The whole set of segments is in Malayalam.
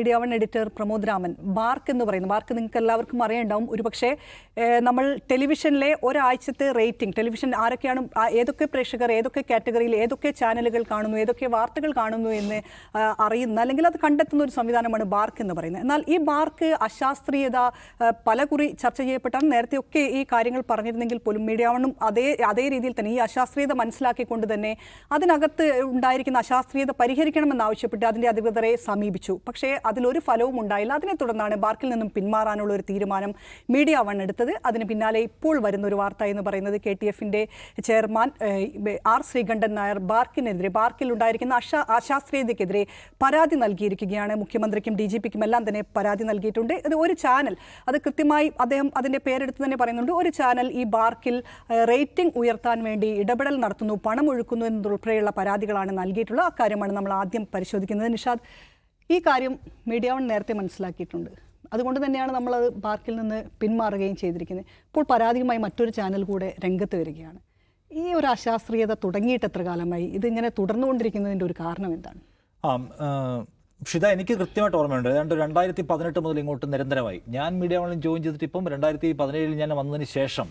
Media one editor Pramod Raman BARC എന്ന് പറയുന്നത് ബാർക്ക് നിങ്ങൾക്ക് എല്ലാവർക്കും അറിയണ്ടാവും ഒരുപക്ഷെ നമ്മൾ ടെലിവിഷനിലെ ഒരാഴ്ചത്തെ റേറ്റിംഗ് ടെലിവിഷൻ ആരൊക്കെയാണ് ഏതൊക്കെ പ്രേക്ഷകർ ഏതൊക്കെ കാറ്റഗറിയിൽ ഏതൊക്കെ ചാനലുകൾ കാണുന്നു ഏതൊക്കെ വാർത്തകൾ കാണുന്നു എന്ന് അറിയുന്ന അല്ലെങ്കിൽ അത് കണ്ടെത്തുന്ന ഒരു സംവിധാനമാണ് ബാർക്ക് എന്ന് പറയുന്നത്. എന്നാൽ ഈ ബാർക്ക് അശാസ്ത്രീയത പല പലകുറി ചർച്ച ചെയ്യപ്പെട്ടാണ്. നേരത്തെയൊക്കെ ഈ കാര്യങ്ങൾ പറഞ്ഞിരുന്നെങ്കിൽ പോലും മീഡിയ വണ്ണും അതേ അതേ രീതിയിൽ തന്നെ ഈ അശാസ്ത്രീയത മനസ്സിലാക്കിക്കൊണ്ട് തന്നെ അതിനകത്ത് ഉണ്ടായിരിക്കുന്ന അശാസ്ത്രീയത പരിഹരിക്കണമെന്നാവശ്യപ്പെട്ട് അതിന്റെ അധികൃതരെ സമീപിച്ചു. പക്ഷേ അതിലൊരു ഫലവും ഉണ്ടായില്ല. അതിനെ തുടർന്നാണ് ബാർക്കിൽ നിന്നും പിന്മാറാനുള്ള ഒരു തീരുമാനം മീഡിയ വൺ എടുത്തത്. അതിന് പിന്നാലെ ഇപ്പോൾ വരുന്ന ഒരു വാർത്ത എന്ന് പറയുന്നത് കെ ടി എഫിന്റെ ചെയർമാൻ ആർ ശ്രീകണ്ഠൻ നായർ ബാർക്കിനെതിരെ ബാർക്കിൽ ഉണ്ടായിരിക്കുന്ന അശാ അശാസ്ത്രീയതയ്ക്കെതിരെ പരാതി നൽകിയിരിക്കുകയാണ്. മുഖ്യമന്ത്രിക്കും ഡി ജി പിക്കും എല്ലാം തന്നെ പരാതി നൽകിയിട്ടുണ്ട്. ഇത് ഒരു ചാനൽ. അത് കൃത്യമായി അദ്ദേഹം അതിന്റെ പേരെടുത്ത് തന്നെ പറയുന്നുണ്ട്. ഒരു ചാനൽ ഈ ബാർക്കിൽ റേറ്റിംഗ് ഉയർത്താൻ വേണ്ടി ഇടപെടൽ നടത്തുന്നു പണം ഒഴുക്കുന്നു എന്നതുൾപ്പെടെയുള്ള പരാതികളാണ് നൽകിയിട്ടുള്ളത്. അക്കാര്യമാണ് കാര്യമാണ് നമ്മൾ ആദ്യം പരിശോധിക്കുന്നത്. നിഷാദ് ഈ കാര്യം മീഡിയ വൺ നേരത്തെ മനസ്സിലാക്കിയിട്ടുണ്ട്. അതുകൊണ്ട് തന്നെയാണ് നമ്മളത് പാർക്കിൽ നിന്ന് പിന്മാറുകയും ചെയ്തിരിക്കുന്നത്. ഇപ്പോൾ പരാതിയുമായി മറ്റൊരു ചാനൽ കൂടെ രംഗത്ത് വരികയാണ്. ഈ ഒരു അശാസ്ത്രീയത തുടങ്ങിയിട്ട് എത്ര കാലമായി? ഇതിങ്ങനെ തുടർന്നുകൊണ്ടിരിക്കുന്നതിന്റെ ഒരു കാരണം എന്താണ്? ആ ഷിത എനിക്ക് കൃത്യമായിട്ട് ഓർമ്മയുണ്ട്. ഏതാണ്ട് രണ്ടായിരത്തി പതിനെട്ട് മുതൽ ഇങ്ങോട്ട് നിരന്തരമായി. ഞാൻ മീഡിയ വണ്ണിൽ ജോയിൻ ചെയ്തിട്ട് ഇപ്പം രണ്ടായിരത്തി പതിനേഴിൽ ഞാൻ വന്നതിന് ശേഷം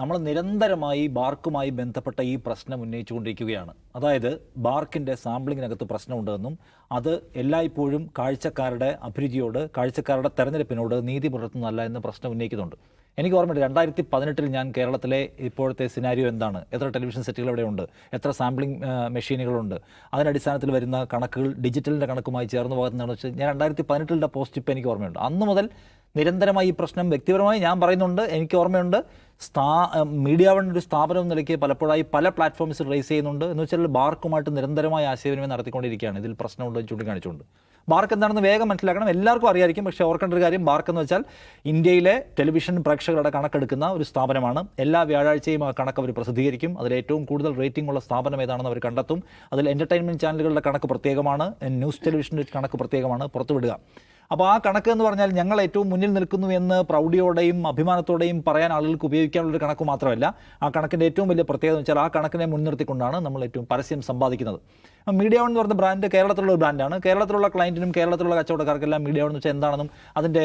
നമ്മൾ നിരന്തരമായി ബാർക്കുമായി ബന്ധപ്പെട്ട ഈ പ്രശ്നം ഉന്നയിച്ചുകൊണ്ടിരിക്കുകയാണ്. അതായത് ബാർക്കിന്റെ സാമ്പിളിങ്ങിനകത്ത് പ്രശ്നമുണ്ടെന്നും അത് എല്ലായ്പ്പോഴും കാഴ്ചക്കാരുടെ അഭിരുചിയോട് കാഴ്ചക്കാരുടെ തെരഞ്ഞെടുപ്പിനോട് നീതി പുലർത്തുന്നതല്ല എന്ന് പ്രശ്നം ഉന്നയിക്കുന്നുണ്ട്. എനിക്ക് ഓർമ്മയുണ്ട് രണ്ടായിരത്തി പതിനെട്ടിൽ ഞാൻ കേരളത്തിലെ ഇപ്പോഴത്തെ സിനാരിയോ എന്താണ്? എത്ര ടെലിവിഷൻ സെറ്റുകൾ ഇവിടെയുണ്ട് എത്ര സാമ്പിളിംഗ് മെഷീനുകളുണ്ട്? അതിനടിസ്ഥാനത്തിൽ വരുന്ന കണക്കുകൾ ഡിജിറ്റലിന്റെ കണക്കുമായി ചേർന്ന് പോകുന്നതാണെന്ന് വെച്ചാൽ ഞാൻ രണ്ടായിരത്തി പതിനെട്ടിലെ പോസ്റ്റ് ഇപ്പോൾ എനിക്ക് ഓർമ്മയുണ്ട്. അന്ന് മുതൽ നിരന്തരമായി ഈ പ്രശ്നം വ്യക്തിപരമായി ഞാൻ പറയുന്നുണ്ട് എനിക്ക് ഓർമ്മയുണ്ട്. സ്ഥാ മീഡിയ വൺ ഒരു സ്ഥാപനം നിലയ്ക്ക് പലപ്പോഴായി പല പ്ലാറ്റ്ഫോംസിൽ റേസ് ചെയ്യുന്നുണ്ട്. എന്ന് വെച്ചാൽ ബാർക്കുമായിട്ട് നിരന്തരമായ ആശയവിനിമയം നടത്തിക്കൊണ്ടിരിക്കുകയാണ്. ഇതിൽ പ്രശ്നമുണ്ടോ ചൂണ്ടിക്കാണിച്ചുകൊണ്ട്. ബാർക്ക് എന്താണെന്ന് വേഗം മനസ്സിലാക്കണം. എല്ലാവർക്കും അറിയായിരിക്കും. പക്ഷേ ഓർക്കേണ്ട ഒരു കാര്യം ബാർക്ക് എന്ന് വെച്ചാൽ ഇന്ത്യയിലെ ടെലിവിഷൻ പ്രേക്ഷകരുടെ കണക്കെടുക്കുന്ന ഒരു സ്ഥാപനമാണ്. എല്ലാ വ്യാഴാഴ്ചയും ആ കണക്ക് അവർ പ്രസിദ്ധീകരിക്കും. അതിൽ ഏറ്റവും കൂടുതൽ റേറ്റിംഗ് ഉള്ള സ്ഥാപനം ഏതാണെന്ന് അവർ കണ്ടെത്തും. അതിൽ എന്റർടൈൻമെന്റ് ചാനലുകളുടെ കണക്ക് പ്രത്യേകമാണ്. ന്യൂസ് ടെലിവിഷന്റെ കണക്ക് പ്രത്യേകമാണ്. പുറത്തുവിടുക. അപ്പോൾ ആ കണക്ക് എന്ന് പറഞ്ഞാൽ ഞങ്ങൾ ഏറ്റവും മുന്നിൽ നിൽക്കുന്നു എന്ന് പ്രൗഢിയോടെയും അഭിമാനത്തോടെയും പറയാൻ ആളുകൾക്ക് ഉപയോഗിക്കാനുള്ള ഒരു കണക്ക് മാത്രമല്ല ആ കണക്കിന്റെ ഏറ്റവും വലിയ പ്രത്യേകത എന്ന് വെച്ചാൽ ആ കണക്കിനെ മുൻനിർത്തിക്കൊണ്ടാണ് നമ്മൾ ഏറ്റവും പരസ്യം സമ്പാദിക്കുന്നത്. മീഡിയ വൺ എന്ന് പറഞ്ഞ ബ്രാൻഡ് കേരളത്തിലുള്ള ഒരു ബ്രാൻഡാണ് കേരളത്തിലുള്ള ക്ലയന്റിനും കേരളത്തിലുള്ള കച്ചവടക്കാർക്കെല്ലാം മീഡിയ വൺ എന്ന് വെച്ചാൽ എന്താണെന്നും അതിന്റെ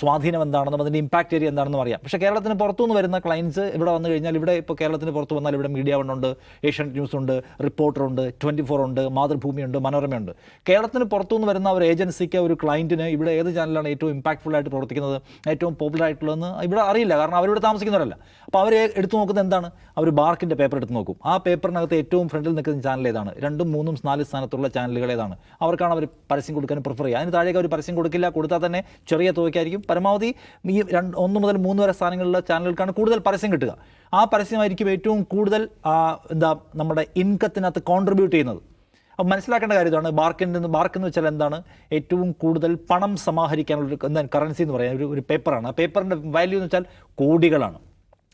സ്വാധീനം എന്താണെന്നും അതിന്റെ ഇമ്പാക്റ്റ് ഏരിയ എന്താണെന്നും അറിയാം. പക്ഷേ കേരളത്തിന് പുറത്തുനിന്ന് വരുന്ന ക്ലയൻസ് ഇവിടെ വന്നു കഴിഞ്ഞാൽ ഇവിടെ ഇപ്പോൾ കേരളത്തിന് പുറത്ത് വന്നാൽ ഇവിടെ മീഡിയ വൺ ഉണ്ട് ഏഷ്യൻ ന്യൂസ് ഉണ്ട് റിപ്പോർട്ടർ ഉണ്ട് ട്വന്റി ഫോർ ഉണ്ട് മാതൃഭൂമിയുണ്ട് മനോരമയുണ്ട് കേരളത്തിന് പുറത്തുനിന്ന് വരുന്ന ഒരു ഏജൻസിക്ക് ഒരു ക്ലയന്റിന് ഇവിടെ ഏത് ചാനലാണ് ഏറ്റവും ഇമ്പാക്ട്ഫുൾ ആയിട്ട് പ്രവർത്തിക്കുന്നത് ഏറ്റവും പോപ്പുലർ ആയിട്ടുള്ളതെന്ന് ഇവിടെ അറിയില്ല. കാരണം അവരിവിടെ താമസിക്കുന്നവരല്ല. അപ്പോൾ അവർ എടുത്തു നോക്കുന്നത് എന്താണ്? അവർ ബാർക്കിന്റെ പേപ്പർ എടുത്ത് നോക്കും. ആ പേപ്പറിനകത്ത് ഏറ്റവും ഫ്രണ്ടിൽ നിൽക്കുന്ന ചാനൽ ഏതാണ്? രണ്ടും മൂന്നും നാല് സ്ഥാനത്തുള്ള ചാനലുകളേതാണ്. അവർക്കാണ് അവർ പരസ്യം കൊടുക്കാൻ പ്രിഫർ ചെയ്യുക. അതിന് താഴേക്ക് അവർ പരസ്യം കൊടുക്കില്ല കൊടുത്താൽ തന്നെ ചെറിയ തുകയ്ക്കായിരിക്കും. പരമാവധി ഈ രണ്ട് ഒന്ന് മുതൽ മൂന്ന് വരെ സ്ഥാനങ്ങളിലുള്ള ചാനലുകൾക്കാണ് കൂടുതൽ പരസ്യം കിട്ടുക. ആ പരസ്യമായിരിക്കും ഏറ്റവും കൂടുതൽ എന്താ നമ്മുടെ ഇൻകത്തിനകത്ത് കോൺട്രിബ്യൂട്ട് ചെയ്യുന്നത്. അപ്പോൾ മനസ്സിലാക്കേണ്ട കാര്യമാണ് ബാർക്കിന്റെ ബാർക്ക് എന്ന് വെച്ചാൽ എന്താണ് ഏറ്റവും കൂടുതൽ പണം സമാഹരിക്കാനുള്ള എന്താണ് കറൻസി എന്ന് പറയാൻ ഒരു ഒരു പേപ്പറാണ് ആ പേപ്പറിന്റെ വാല്യൂ എന്ന് വെച്ചാൽ കോടികളാണ്.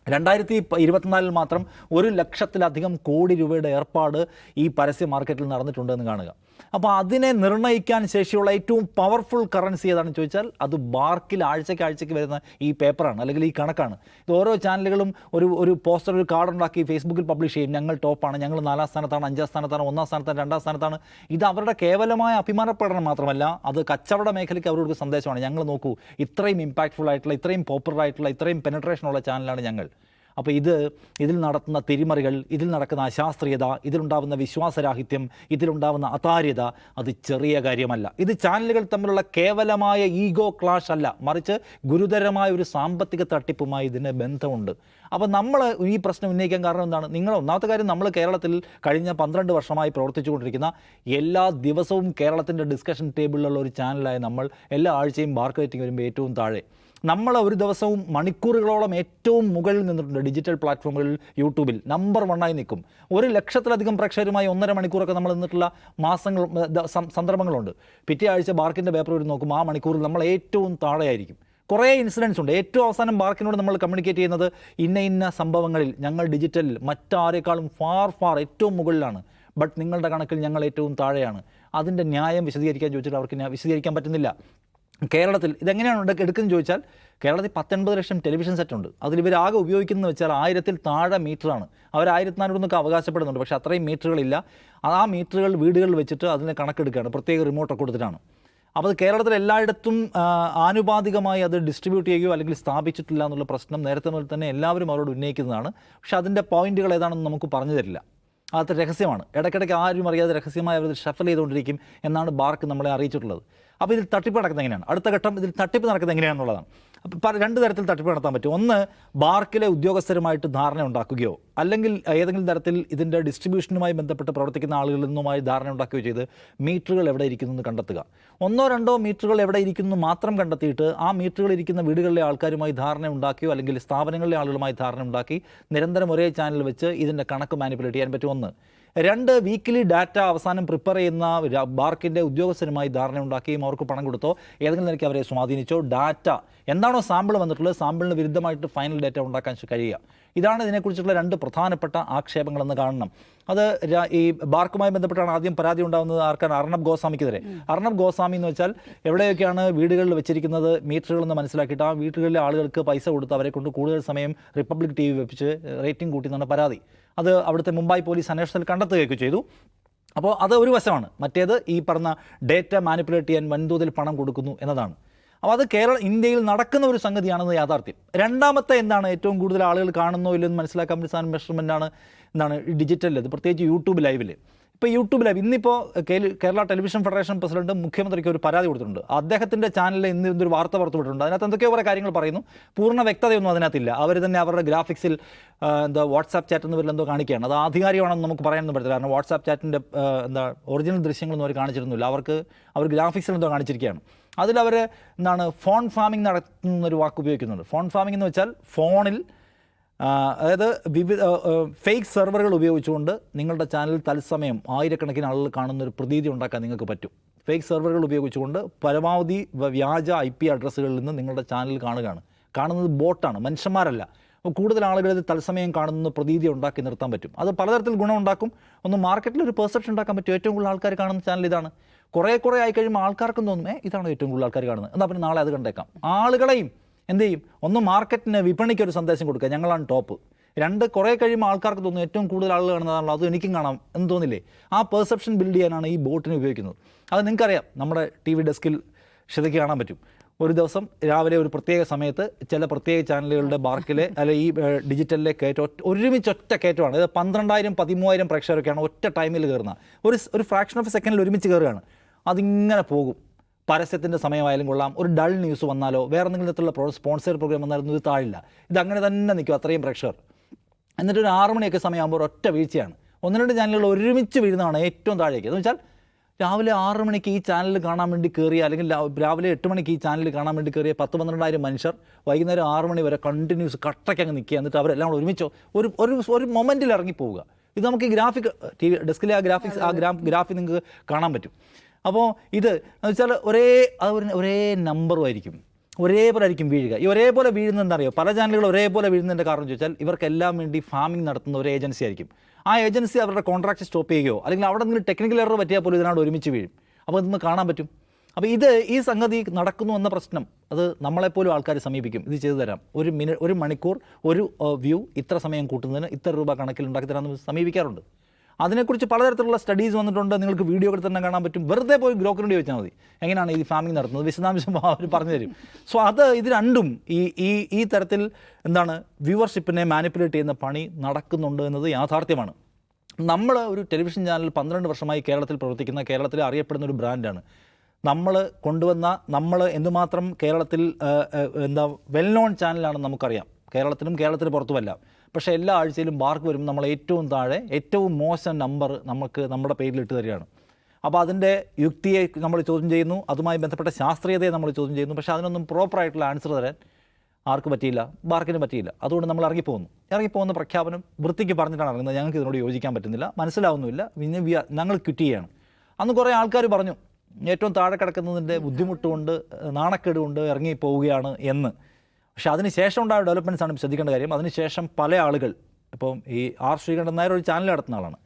രണ്ടായിരത്തി ഇരുപത്തിനാലിൽ മാത്രം ഒരു ലക്ഷത്തിലധികം കോടി രൂപയുടെ ഏർപ്പാട് ഈ പരസ്യ മാർക്കറ്റിൽ നടന്നിട്ടുണ്ടെന്ന് കാണുക. അപ്പോൾ അതിനെ നിർണയിക്കാൻ ശേഷിയുള്ള ഏറ്റവും പവർഫുൾ കറൻസി ഏതാണെന്ന് ചോദിച്ചാൽ അത് ബാർക്കിൽ ആഴ്ചയ്ക്ക് ആഴ്ചയ്ക്ക് വരുന്ന ഈ പേപ്പറാണ് അല്ലെങ്കിൽ ഈ കണക്കാണ്. ഇത് ഓരോ ചാനലുകളും ഒരു ഒരു പോസ്റ്റർ ഒരു കാർഡ് ഉണ്ടാക്കി ഫേസ്ബുക്കിൽ പബ്ലിഷ് ചെയ്യും. ഞങ്ങൾ ടോപ്പാണ് ഞങ്ങൾ നാലാം സ്ഥാനത്താണ് അഞ്ചാം സ്ഥാനത്താണ് ഒന്നാം സ്ഥാനത്താണ് രണ്ടാം സ്ഥാനത്താണ്. ഇത് അവരുടെ കേവലമായ അഭിമാന പ്രകടനം മാത്രമല്ല അത് കച്ചവട മേഖലയ്ക്ക് അവരോട് സന്ദേശമാണ്. ഞങ്ങൾ നോക്കൂ ഇത്രയും ഇമ്പാക്ട്ഫുൾ ആയിട്ടുള്ള ഇത്രയും പോപ്പുലർ ആയിട്ടുള്ള ഇത്രയും പെനട്രേഷൻ ഉള്ള ചാനലാണ് ഞങ്ങൾ. അപ്പോൾ ഇത് ഇതിൽ നടത്തുന്ന തിരിമറികൾ ഇതിൽ നടക്കുന്ന അശാസ്ത്രീയത ഇതിലുണ്ടാവുന്ന വിശ്വാസരാഹിത്യം ഇതിലുണ്ടാവുന്ന അതാര്യത അത് ചെറിയ കാര്യമല്ല. ഇത് ചാനലുകൾ തമ്മിലുള്ള കേവലമായ ഈഗോ ക്ലാഷ് അല്ല. മറിച്ച് ഗുരുതരമായ ഒരു സാമ്പത്തിക തട്ടിപ്പുമായി ഇതിന് ബന്ധമുണ്ട്. അപ്പോൾ നമ്മൾ ഈ പ്രശ്നം ഉന്നയിക്കാൻ കാരണം എന്താണ്? നിങ്ങൾ ഒന്നാമത്തെ കാര്യം നമ്മൾ കേരളത്തിൽ കഴിഞ്ഞ പന്ത്രണ്ട് വർഷമായി പ്രവർത്തിച്ചുകൊണ്ടിരിക്കുന്ന എല്ലാ ദിവസവും കേരളത്തിന്റെ ഡിസ്കഷൻ ടേബിളിലുള്ള ഒരു ചാനലായ നമ്മൾ എല്ലാ ആഴ്ചയും മാർക്കറ്റിംഗ് വരുമ്പോൾ ഏറ്റവും താഴെ. നമ്മൾ ഒരു ദിവസവും മണിക്കൂറുകളോളം ഏറ്റവും മുകളിൽ നിന്നിട്ടുണ്ട് ഡിജിറ്റൽ പ്ലാറ്റ്ഫോമുകളിൽ യൂട്യൂബിൽ. നമ്പർ വണ്ണായി നിൽക്കും. ഒരു ലക്ഷത്തിലധികം പ്രേക്ഷകരുമായി ഒന്നര മണിക്കൂറൊക്കെ നമ്മൾ നിന്നിട്ടുള്ള മാസങ്ങൾ സന്ദർഭങ്ങളുണ്ട്. പിറ്റേ ആഴ്ച ബാർക്കിന്റെ പേപ്പർ ഒരു നോക്കും ആ മണിക്കൂറിൽ നമ്മൾ ഏറ്റവും താഴെയായിരിക്കും. കുറേ ഇൻസിഡൻസ് ഉണ്ട്. ഏറ്റവും അവസാനം ബാർക്കിനോട് നമ്മൾ കമ്മ്യൂണിക്കേറ്റ് ചെയ്യുന്നത് ഇന്ന ഇന്ന സംഭവങ്ങളിൽ. ഞങ്ങൾ ഡിജിറ്റലിൽ മറ്റാരേക്കാളും ഫാർ ഫാർ ഏറ്റവും മുകളിലാണ്. ബട്ട് നിങ്ങളുടെ കണക്കിൽ ഞങ്ങൾ ഏറ്റവും താഴെയാണ്. അതിന്റെ ന്യായം വിശദീകരിക്കാൻ ചോദിച്ചിട്ട് അവർക്ക് വിശദീകരിക്കാൻ പറ്റുന്നില്ല. കേരളത്തിൽ ഇതെങ്ങനെയാണ് എടുക്ക- എടുക്കുന്നത് ചോദിച്ചാൽ കേരളത്തിൽ പത്തൊൻപത് ലക്ഷം ടെലിവിഷൻ സെറ്റ് ഉണ്ട്. അതിൽ ഇവർ ആകെ ഉപയോഗിക്കുന്നത് വെച്ചാൽ ആയിരത്തിൽ താഴെ മീറ്ററാണ് അവർ ആയിരത്തി നാനൂറെന്നൊക്കെ അവകാശപ്പെടുന്നുണ്ട്. പക്ഷേ അത്രയും മീറ്ററുകളില്ല ആ മീറ്ററുകൾ വീടുകളിൽ വെച്ചിട്ട് അതിനെ കണക്കെടുക്കുകയാണ്. പ്രത്യേക റിമോട്ടൊക്കെ കൊടുത്തിട്ടാണ്. അപ്പോൾ അത് കേരളത്തിൽ എല്ലായിടത്തും ആനുപാതികമായി അത് ഡിസ്ട്രിബ്യൂട്ട് ചെയ്യുകയോ അല്ലെങ്കിൽ സ്ഥാപിച്ചിട്ടില്ല എന്നുള്ള പ്രശ്നം നേരത്തെ മുതൽ തന്നെ എല്ലാവരും അവരോട് ഉന്നയിക്കുന്നതാണ്. പക്ഷേ അതിന്റെ പോയിന്റുകൾ ഏതാണെന്ന് നമുക്ക് പറഞ്ഞു തരില്ല. അത് രഹസ്യമാണ്. ഇടയ്ക്കിടയ്ക്ക് ആരും അറിയാതെ രഹസ്യമായി അവർ ഷഫൽ ചെയ്തുകൊണ്ടിരിക്കും എന്നാണ് ബാർക്ക് നമ്മളെ അറിയിച്ചിട്ടുള്ളത്. അപ്പോൾ ഇതിൽ തട്ടിപ്പ് നടക്കുന്നത് എങ്ങനെയാണ്? അടുത്ത ഘട്ടം ഇതിൽ തട്ടിപ്പ് നടക്കുന്നത് എങ്ങനെയാണെന്നുള്ളതാണ്. അപ്പോൾ രണ്ട് തരത്തിൽ തട്ടിപ്പ് നടത്താൻ പറ്റും. ഒന്ന് ബാർക്കിലെ ഉദ്യോഗസ്ഥരുമായിട്ട് ധാരണ ഉണ്ടാക്കുകയോ അല്ലെങ്കിൽ ഏതെങ്കിലും തരത്തിൽ ഇതിന്റെ ഡിസ്ട്രിബ്യൂഷനുമായി ബന്ധപ്പെട്ട് പ്രവർത്തിക്കുന്ന ആളുകളിൽ നിന്നുമായി ധാരണ ഉണ്ടാക്കുകയോ ചെയ്ത് മീറ്ററുകൾ എവിടെ ഇരിക്കുന്നു എന്ന് കണ്ടെത്തുക. ഒന്നോ രണ്ടോ മീറ്ററുകൾ എവിടെ ഇരിക്കുന്നു മാത്രം കണ്ടെത്തിയിട്ട് ആ മീറ്ററുകൾ ഇരിക്കുന്ന വീടുകളിലെ ആൾക്കാരുമായി ധാരണ ഉണ്ടാക്കിയോ അല്ലെങ്കിൽ സ്ഥാപനങ്ങളിലെ ആളുകളുമായി ധാരണ ഉണ്ടാക്കി നിരന്തരം ഒരേ ചാനൽ വെച്ച് ഇതിന്റെ കണക്ക് മാനിപ്പുലേറ്റ് ചെയ്യാൻ പറ്റും. ഒന്ന് രണ്ട് വീക്കിലി ഡാറ്റ അവസാനം പ്രിപ്പയർ ചെയ്യുന്ന ബാർക്കിന്റെ ഉദ്യോഗസ്ഥരുമായി ധാരണ ഉണ്ടാക്കുകയും അവർക്ക് പണം കൊടുത്തോ. ഏതെങ്കിലും നിലയ്ക്ക് അവരെ സ്വാധീനിച്ചോ. ഡാറ്റ എന്താണോ സാമ്പിൾ വന്നിട്ടുള്ളത് സാമ്പിളിന് വിരുദ്ധമായിട്ട് ഫൈനൽ ഡാറ്റ ഉണ്ടാക്കാൻ കഴിയുക. ഇതാണ് ഇതിനെക്കുറിച്ചുള്ള രണ്ട് പ്രധാനപ്പെട്ട ആക്ഷേപങ്ങളെന്ന് കാണണം. അത് ഈ ബാർക്കുമായി ബന്ധപ്പെട്ടാണ് ആദ്യം പരാതി ഉണ്ടാകുന്നത് ആർക്കാണ്? അർണബ് ഗോസ്വാമിക്കെതിരെ. അർണബ് ഗോസ്വാമി എന്ന് വെച്ചാൽ എവിടെയൊക്കെയാണ് വീടുകളിൽ വെച്ചിരിക്കുന്നത് മീറ്ററുകളെന്ന് മനസ്സിലാക്കിയിട്ട് ആ വീട്ടുകളിലെ ആളുകൾക്ക് പൈസ കൊടുത്ത് അവരെ കൊണ്ട് കൂടുതൽ സമയം റിപ്പബ്ലിക് ടി വി വെപ്പിച്ച് റേറ്റിംഗ് കൂട്ടി എന്നാണ് പരാതി. അത് അവിടുത്തെ മുംബൈ പോലീസ് അന്വേഷണത്തിൽ കണ്ടെത്തുകയൊക്കെ ചെയ്തു. അപ്പോൾ അത് ഒരു വശമാണ്. മറ്റേത് ഈ പറഞ്ഞ ഡേറ്റ മാനിപ്പുലേറ്റ് ചെയ്യാൻ വൻതോതിൽ പണം കൊടുക്കുന്നു എന്നതാണ്. അപ്പോൾ അത് കേരള ഇന്ത്യയിൽ നടക്കുന്ന ഒരു സംഗതിയാണെന്ന് യാഥാർത്ഥ്യം. രണ്ടാമത്തെ എന്താണ് ഏറ്റവും കൂടുതൽ ആളുകൾ കാണുന്നോ ഇല്ലെന്ന് മനസ്സിലാക്കാൻ പറ്റുന്ന സാധനം ആണ് എന്താണ് ഡിജിറ്റലിൽ അത് പ്രത്യേകിച്ച് യൂട്യൂബ് ലൈവിൽ ഇപ്പോൾ യൂട്യൂബ് ലൈവ് ഇന്നിപ്പോൾ കേരള ടെലിവിഷൻ ഫെഡറേഷൻ പ്രസിഡന്റ് മുഖ്യമന്ത്രിക്ക് ഒരു പരാതി കൊടുത്തിട്ടുണ്ട്. അദ്ദേഹത്തിന്റെ ചാനലിൽ ഇന്ന് ഇന്നൊരു വാർത്ത പുറത്തുവിട്ടിട്ടുണ്ട്. അതിനകത്ത് എന്തൊക്കെയോ കുറേ കാര്യങ്ങൾ പറയുന്നു. പൂർണ വ്യക്തതയൊന്നും അതിനകത്തില്ല. അവർ തന്നെ അവരുടെ ഗ്രാഫിക്സിൽ എന്താ വാട്സാപ്പ് ചാറ്റ് എന്ന് പേരിൽ എന്തോ കാണിക്കുകയാണ്. അത് ആധികാരികമാണെന്ന് നമുക്ക് പറയാനൊന്നും പറ്റില്ല കാരണം വാട്സാപ്പ് ചാറ്റിന്റെ എന്താ ഒറിജിനൽ ദൃശ്യങ്ങളൊന്നും അവർ കാണിച്ചിരുന്നില്ല. അവർക്ക് അവർ ഗ്രാഫിക്സിൽ എന്തോ കാണിച്ചിരിക്കുകയാണ്. അതിലവർ എന്താണ് ഫോൺ ഫാമിംഗ് നടത്തുന്ന ഒരു വാക്ക് ഉപയോഗിക്കുന്നുണ്ട്. ഫോൺ ഫാമിംഗ് എന്ന് വെച്ചാൽ ഫോണിൽ അതായത് വിവിധ ഫേക്ക് സെർവറുകൾ ഉപയോഗിച്ചുകൊണ്ട് നിങ്ങളുടെ ചാനൽ തത്സമയം ആയിരക്കണക്കിന് ആളുകൾ കാണുന്ന ഒരു പ്രതീതി ഉണ്ടാക്കാൻ നിങ്ങൾക്ക് പറ്റും. ഫേക്ക് സെർവറുകൾ ഉപയോഗിച്ചുകൊണ്ട് പരമാവധി വ്യാജ ഐ പി അഡ്രസ്സുകളിൽ നിന്ന് നിങ്ങളുടെ ചാനൽ കാണുകയാണ്. കാണുന്നത് ബോട്ടാണ് മനുഷ്യന്മാരല്ല. അപ്പോൾ കൂടുതൽ ആളുകൾ ഇത് തത്സമയം കാണുന്ന പ്രതീതി ഉണ്ടാക്കി നിർത്താൻ പറ്റും. അത് പലതരത്തിൽ ഗുണമുണ്ടാക്കും ഒന്ന് മാർക്കറ്റിൽ ഒരു പെർസെപ്ഷൻ ഉണ്ടാക്കാൻ പറ്റും. ഏറ്റവും കൂടുതൽ ആൾക്കാർ കാണുന്ന ചാനൽ ഇതാണ്. കുറേ കുറേ ആയി കഴിയുമ്പോൾ ആൾക്കാർക്കും തോന്നുമേ ഇതാണ് ഏറ്റവും കൂടുതൽ ആൾക്കാർ കാണുന്നത്. എന്നാൽ പിന്നെ നാളെ അത് കണ്ടേക്കാം. ആളുകളെയും എന്ത് ചെയ്യും? ഒന്ന് മാർക്കറ്റിന് വിപണിക്ക് ഒരു സന്ദേശം കൊടുക്കുക. ഞങ്ങളാണ് ടോപ്പ് രണ്ട് കുറേ കഴിയുമ്പോൾ ആൾക്കാർക്ക് തോന്നും ഏറ്റവും കൂടുതൽ ആളുകൾ കാണുന്നതാണല്ലോ അത് എനിക്കും കാണാം എന്ന് തോന്നില്ലേ? ആ പെർസെപ്ഷൻ ബിൽഡ് ചെയ്യാനാണ് ഈ ബോട്ടിനെ ഉപയോഗിക്കുന്നത്. അത് നിങ്ങൾക്കറിയാം നമ്മുടെ ടി വി ഡെസ്കിൽ ശ്രദ്ധയ്ക്ക് കാണാൻ പറ്റും. ഒരു ദിവസം രാവിലെ ഒരു പ്രത്യേക സമയത്ത് ചില പ്രത്യേക ചാനലുകളുടെ ബാർക്കിലെ അല്ലെ ഈ ഡിജിറ്റലിലെ കയറ്റം ഒരുമിച്ച് ഒറ്റ കയറ്റമാണ്. ഇത് പന്ത്രണ്ടായിരം പതിമൂവായിരം പ്രേക്ഷകരൊക്കെയാണ് ഒറ്റ ടൈമിൽ കയറുന്നത് ഒരു ഒരു ഫ്രാക്ഷൻ ഓഫ് സെക്കൻഡിൽ ഒരുമിച്ച് കയറുകയാണ് അതിങ്ങനെ പോകും. പരസ്യത്തിന്റെ സമയമായാലും കൊള്ളാം. ഒരു ഡൾ ന്യൂസ് വന്നാലോ വേറെ എന്തെങ്കിലും തരത്തിലുള്ള സ്പോൺസർ പ്രോഗ്രാം വന്നാലും ഇത് താഴില്ല. ഇത് അങ്ങനെ തന്നെ നിൽക്കും അത്രയും പ്രേക്ഷകർ എന്നിട്ട് ഒരു ആറ് മണിയൊക്കെ സമയമാകുമ്പോൾ ഒറ്റ വീഴ്ചയാണ്. ഒന്ന് രണ്ട് ചാനലുകൾ ഒരുമിച്ച് വീഴുന്നതാണ് ഏറ്റവും താഴേക്ക്. എന്ന് വെച്ചാൽ രാവിലെ ആറ് മണിക്ക് ഈ ചാനൽ കാണാൻ വേണ്ടി കയറിയ അല്ലെങ്കിൽ രാവിലെ എട്ട് മണിക്ക് ഈ ചാനൽ കാണാൻ വേണ്ടി കയറിയ പത്ത് പന്ത്രണ്ടായിരം മനുഷ്യർ വൈകുന്നേരം ആറ് മണി വരെ കണ്ടിന്യൂസ് കട്ടയ്ക്ക് അങ്ങ് നിൽക്കുക. എന്നിട്ട് അവരെല്ലാം കൂടെ ഒരുമിച്ചോ ഒരു ഒരു ഒരു മൊമെന്റിൽ ഇറങ്ങി പോവുക ഇത് നമുക്ക് ഗ്രാഫിക് ടി വി ഡെസ്കിലെ ആ ഗ്രാഫിക്സ് ആ ഗ്രാഫ് ഗ്രാഫിക് നിങ്ങൾക്ക് കാണാൻ പറ്റും. അപ്പോൾ ഇത് എന്ന് വെച്ചാൽ ഒരേ ഒരു- നമ്പറും ആയിരിക്കും. ഒരേപോലെ ആയിരിക്കും വീഴുക. ഈ ഒരേപോലെ വീഴുന്നത് എന്താ അറിയോ? പല ചാനലുകൾ ഒരേപോലെ വീഴുന്നതിന്റെ കാരണം ചോദിച്ചാൽ ഇവർക്കെല്ലാം വേണ്ടി ഫാമിംഗ് നടത്തുന്ന ഒരു ഏജൻസി ആയിരിക്കും. ആ ഏജൻസി അവരുടെ കോൺട്രാക്ട് സ്റ്റോപ്പ് ചെയ്യുകയോ അല്ലെങ്കിൽ അവിടെ എന്തെങ്കിലും ടെക്നിക്കൽ എറർ പറ്റിയാൽ പോലും ഇതിനോട് ഒരുമിച്ച് വീഴും. അപ്പോൾ ഇതൊന്ന് കാണാൻ പറ്റും. അപ്പോൾ ഇത് ഈ സംഗതി നടക്കുന്നു എന്ന പ്രശ്നം അത് നമ്മളെപ്പോലും ആൾക്കാർ സമീപിക്കും. ഇത് ചെയ്തു തരാം. ഒരു മിനിറ്റ് ഒരു മണിക്കൂർ ഒരു വ്യൂ ഇത്ര സമയം കൂട്ടുന്നതിന് ഇത്ര രൂപ കണക്കിൽ ഉണ്ടാക്കി തരാമെന്ന് സമീപിക്കാറുണ്ട്. അതിനെക്കുറിച്ച് പലതരത്തിലുള്ള സ്റ്റഡീസ് വന്നിട്ടുണ്ട്. നിങ്ങൾക്ക് വീഡിയോകൾ തന്നെ കാണാൻ പറ്റും. വെറുതെ പോയി ബ്രോക്കറിന്റെ ചോദിച്ചാൽ മതി. എങ്ങനെയാണ് ഈ ഫാമിംഗ് നടത്തുന്നത്? വിശദാംശം അവർ പറഞ്ഞു തരും. സോ അത് ഇത് രണ്ടും ഈ ഈ ഈ തരത്തിൽ എന്താണ് വ്യൂവർഷിപ്പിനെ മാനിപ്പുലേറ്റ് ചെയ്യുന്ന പണി നടക്കുന്നുണ്ട് എന്നത് യാഥാർത്ഥ്യമാണ്. നമ്മൾ ഒരു ടെലിവിഷൻ ചാനൽ പന്ത്രണ്ട് വർഷമായി കേരളത്തിൽ പ്രവർത്തിക്കുന്ന കേരളത്തിൽ അറിയപ്പെടുന്ന ഒരു ബ്രാൻഡാണ് നമ്മൾ കൊണ്ടുവന്ന നമ്മൾ എന്തുമാത്രം കേരളത്തിൽ എന്താ വെൽ നോൺ ചാനലാണെന്ന് നമുക്കറിയാം. കേരളത്തിനും കേരളത്തിന് പുറത്തുമല്ല. പക്ഷേ എല്ലാ ആഴ്ചയിലും മാർക്ക് വരുമ്പോൾ നമ്മൾ ഏറ്റവും താഴെ ഏറ്റവും മോശം നമ്പർ നമുക്ക് നമ്മുടെ പേരിൽ ഇട്ട് തരികയാണ്. അപ്പോൾ അതിന്റെ യുക്തിയെ നമ്മൾ ചോദ്യം ചെയ്യുന്നു അതുമായി ബന്ധപ്പെട്ട ശാസ്ത്രീയതയെ നമ്മൾ ചോദ്യം ചെയ്യുന്നു പക്ഷേ അതിനൊന്നും പ്രോപ്പറായിട്ടുള്ള ആൻസർ തരാൻ ആർക്ക് പറ്റിയില്ല മാർക്കിന് പറ്റിയില്ല. അതുകൊണ്ട് നമ്മൾ ഇറങ്ങിപ്പോകുന്നു ഇറങ്ങിപ്പോകുന്ന പ്രഖ്യാപനം വൃത്തിക്ക് പറഞ്ഞിട്ടാണ് ഇറങ്ങുന്നത്. ഞങ്ങൾക്ക് ഇതിനോട് യോജിക്കാൻ പറ്റുന്നില്ല മനസ്സിലാവുന്നില്ല പിന്നെ ഞങ്ങൾ ക്വിറ്റ് ചെയ്യാണ്. അന്ന് കുറേ ആൾക്കാർ പറഞ്ഞു ഏറ്റവും താഴെ കിടക്കുന്നതിന്റെ ബുദ്ധിമുട്ടുകൊണ്ട് നാണക്കേടുകൊണ്ട് നാണക്കേട് കൊണ്ട് ഇറങ്ങി പോവുകയാണ് എന്ന്. പക്ഷേ അതിനുശേഷം ഉണ്ടായ ഡെവലപ്മെന്റ്സ് ആണ് ശ്രദ്ധിക്കേണ്ട കാര്യം. അതിനുശേഷം പല ആളുകൾ ഇപ്പം ഈ ആർ ശ്രീകണ്ഠൻ നായർ ഒരു ചാനൽ നടത്തുന്ന ആളാണ്.